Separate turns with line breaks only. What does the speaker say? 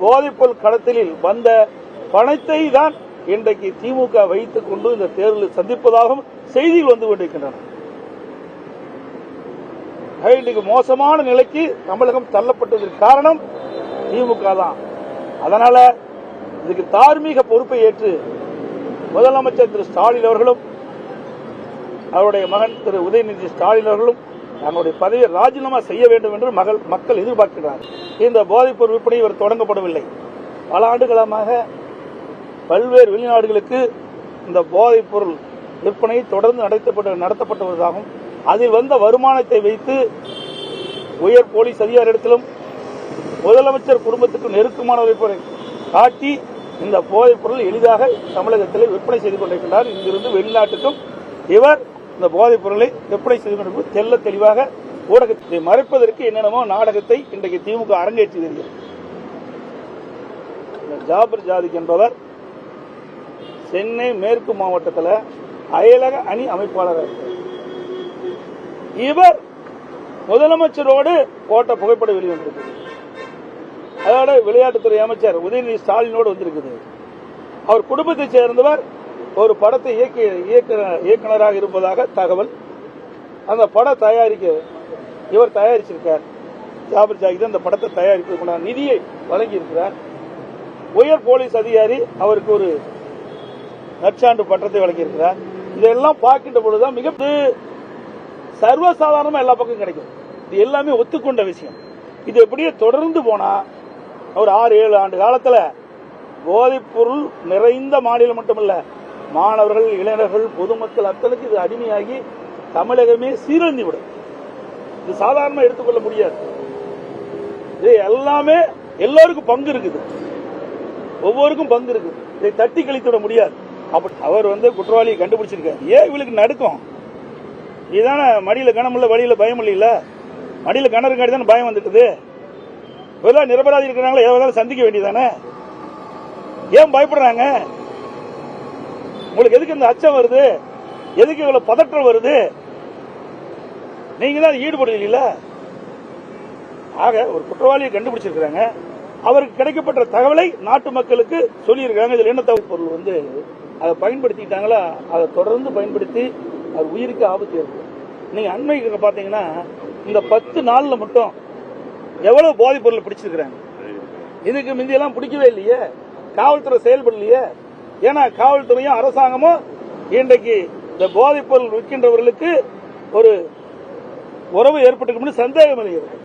போதைப்பொருள் கடத்தலில் வந்த பணத்தை தான் இன்றைக்கு திமுக வைத்துக் கொண்டு இந்த தேர்தலில் சந்திப்பதாகவும் செய்திகள் வந்து கொண்டிருக்கின்றன. இன்றைக்கு மோசமான நிலைக்கு தமிழகம் தள்ளப்பட்டதற்கு காரணம் திமுக தான். அதனால இதுக்கு தார்மீக பொறுப்பை ஏற்று முதலமைச்சர் திரு ஸ்டாலின் அவர்களும் அவருடைய மகன் திரு உதயநிதி ஸ்டாலின் அவர்களும் தங்களுடைய பதவியை ராஜினாமா செய்ய வேண்டும் என்று மகள் மக்கள் எதிர்பார்க்கிறார். இந்த போதைப்பொருள் விற்பனை இவர் தொடங்கப்படவில்லை. பல ஆண்டுகளமாக பல்வேறு வெளிநாடுகளுக்கு இந்த போதைப்பொருள் விற்பனை தொடர்ந்து நடத்தப்பட்டு நடத்தப்பட்டு வருவதாகவும் அதில் வந்த வருமானத்தை வைத்து உயர் போலீஸ் அதிகாரிடத்திலும் முதலமைச்சர் குடும்பத்துக்கு நெருக்கமானவரை காட்டி இந்த போதைப் பொருள் எளிதாக தமிழகத்தில் விற்பனை செய்து கொண்டிருக்கிறார் இங்கிருந்து வெளிநாட்டுக்கும் இவர் இந்த போதைப் பொருளை விற்பனை செய்து கொண்டு தெல்ல தெளிவாக ஊடகத்தை மறைப்பதற்கு என்னென்னமோ நாடகத்தை இன்றைக்கு திமுக அரங்கேற்றி வருகிறது. ஜாபர் ஜாதிக் என்பவர் சென்னை மேற்கு மாவட்டத்தில் அயலக அணி அமைப்பாளராக இவர் முதலமைச்சரோடு போட்ட புகைப்பட வெளிவந்திருக்கு அதோட விளையாட்டுத்துறை அமைச்சர் உதயநிதி ஸ்டாலினோடு வந்திருக்குது. அவர் குடும்பத்தைச் சேர்ந்தவர் ஒரு படத்தை இயக்கி இயக்குன- இயக்குனராக இருப்பதாக தகவல். அந்த படம் தயாரிக்க இவர் தயாரிச்சிருக்கார். ஜாபர் ஜாகித் அந்த படத்தை தயாரிப்பதற்குண்டான நிதியை வழங்கி இருக்கிறார் உயர் போலீஸ் அதிகாரி அவருக்கு ஒரு நற்சான்று பட்டத்தை வழங்கியிருக்கிறார். இதெல்லாம் பார்க்கின்ற பொழுதுதான் மிக சர்வசாதாரணமா எல்லா பக்கம் கிடைக்கும். இது எல்லாமே ஒத்துக்கொண்ட விஷயம். இது எப்படியே தொடர்ந்து போனா ஒரு ஆறு ஏழு ஆண்டு காலத்துல போதைப் பொருள் நிறைந்த மாநிலம் மட்டுமல்ல மாணவர்கள் இளைஞர்கள் பொதுமக்கள் அத்தனுக்கு இது அடிமையாகி தமிழகமே சீரழிந்துவிடும். இது சாதாரணமாக எடுத்துக்கொள்ள முடியாது. இது எல்லாமே எல்லாருக்கும் பங்கு இருக்குது. ஒவ்வொருக்கும் பங்கு இருக்குது. இதை தட்டி கழித்து விட முடியாது. அப்படி அவர் வந்து குற்றவாளியை கண்டுபிடிச்சிருக்காரு. ஏன் இவளுக்கு நடுக்கம்? இதுதானே மடியில் கனமுள்ள வழியில் பயம் இல்லைல்ல? மடியில காட்டி தானே பயம் வந்துட்டுது? இவெல்லாம் நிரபராதி இருக்கிறாங்களா எதாவது சந்திக்க வேண்டியதானே ஏன் பயப்படுறாங்க? உங்களுக்கு எதுக்கு இந்த அச்சம் வருது? எதுக்கு இவ்வளவு பதற்றம் வருது? நீங்க தான் ஈடுபடுவீங்களா ஆக ஒரு குற்றவாளியை கண்டுபிடிச்சிருக்கிறாங்க. அவருக்கு கிடைக்கப்பட்ட தகவலை நாட்டு மக்களுக்கு சொல்லியிருக்காங்க இதில் என்ன தகவல் பொருள் வந்து அதை பயன்படுத்திக்கிட்டாங்களா? அதை தொடர்ந்து பயன்படுத்தி அது உயிருக்கு ஆபத்து இருக்கு நீங்க அண்மைக்கு பார்த்தீங்கன்னா இந்த பத்து நாளில் மட்டும் எவ்வளவு போதைப் பொருள் பிடிச்சிருக்கிறாங்க? இதுக்கு முந்தியெல்லாம் பிடிக்கவே இல்லையே. காவல்துறை செயல்படலையே. ஏன்னா காவல்துறையும் அரசாங்கமும் இன்றைக்கு இந்த போதைப்பொருள் விற்கின்றவர்களுக்கு ஒரு உறவு ஏற்பட்டிருக்கும் சந்தேகம் இல்லை